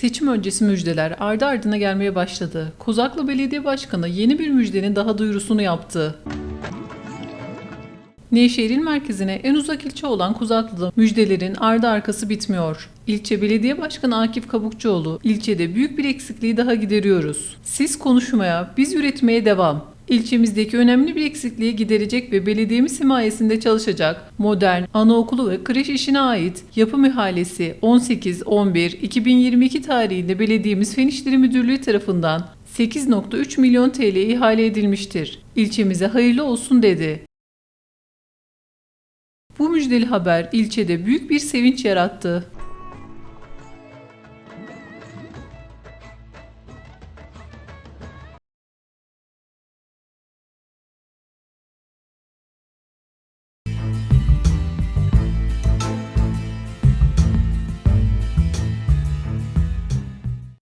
Seçim öncesi müjdeler ardı ardına gelmeye başladı. Kozaklı Belediye Başkanı yeni bir müjdenin daha duyurusunu yaptı. Nevşehir'in merkezine en uzak ilçe olan Kuzatlı'da müjdelerin ardı arkası bitmiyor. İlçe Belediye Başkanı Akif Kabukçuoğlu, ilçede büyük bir eksikliği daha gideriyoruz. Siz konuşmaya, biz üretmeye devam. İlçemizdeki önemli bir eksikliği giderecek ve belediyemiz himayesinde çalışacak modern, anaokulu ve kreş işine ait yapım ihalesi 18-11-2022 tarihinde belediyemiz Fen İşleri Müdürlüğü tarafından 8.3 milyon TL ihale edilmiştir. İlçemize hayırlı olsun dedi. Bu müjdeli haber ilçede büyük bir sevinç yarattı.